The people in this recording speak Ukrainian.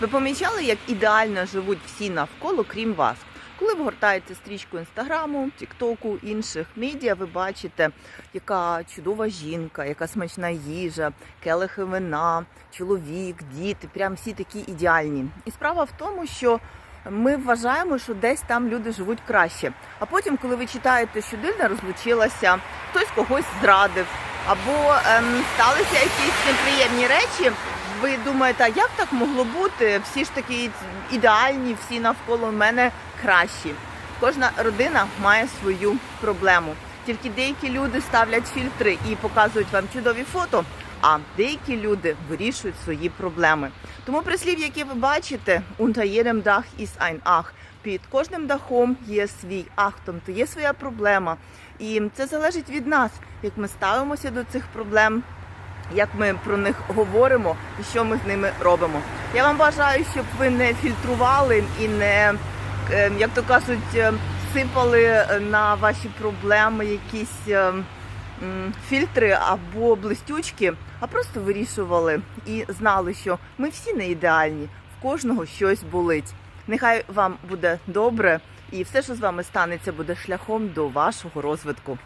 Ви помічали, як ідеально живуть всі навколо, крім вас? Коли ви гортаєте стрічку інстаграму, тіктоку, інших медіа, ви бачите, яка чудова жінка, яка смачна їжа, келихи вина, чоловік, діти, прям всі такі ідеальні. І справа в тому, що ми вважаємо, що десь там люди живуть краще. А потім, коли ви читаєте, що людина розлучилася, хтось когось зрадив, або ем, сталися якісь неприємні речі. Ви думаєте, а як так могло бути? Всі ж такі ідеальні, всі навколо мене кращі. Кожна родина має свою проблему. Тільки деякі люди ставлять фільтри і показують вам чудові фото, а деякі люди вирішують свої проблеми. Тому прислів, яке ви бачите, unter jedem Dach ist ein Ach. Під кожним дахом є свій ахтом, то є своя проблема. І це залежить від нас, як ми ставимося до цих проблем, як ми про них говоримо і що ми з ними робимо. Я вам бажаю, щоб ви не фільтрували і не, е, як то кажуть, е, сипали на ваші проблеми якісь е, м, фільтри або блистючки, а просто вирішували і знали, що ми всі не ідеальні, в кожного щось болить. Нехай вам буде добре, і все, що з вами станеться, буде шляхом до вашого розвитку.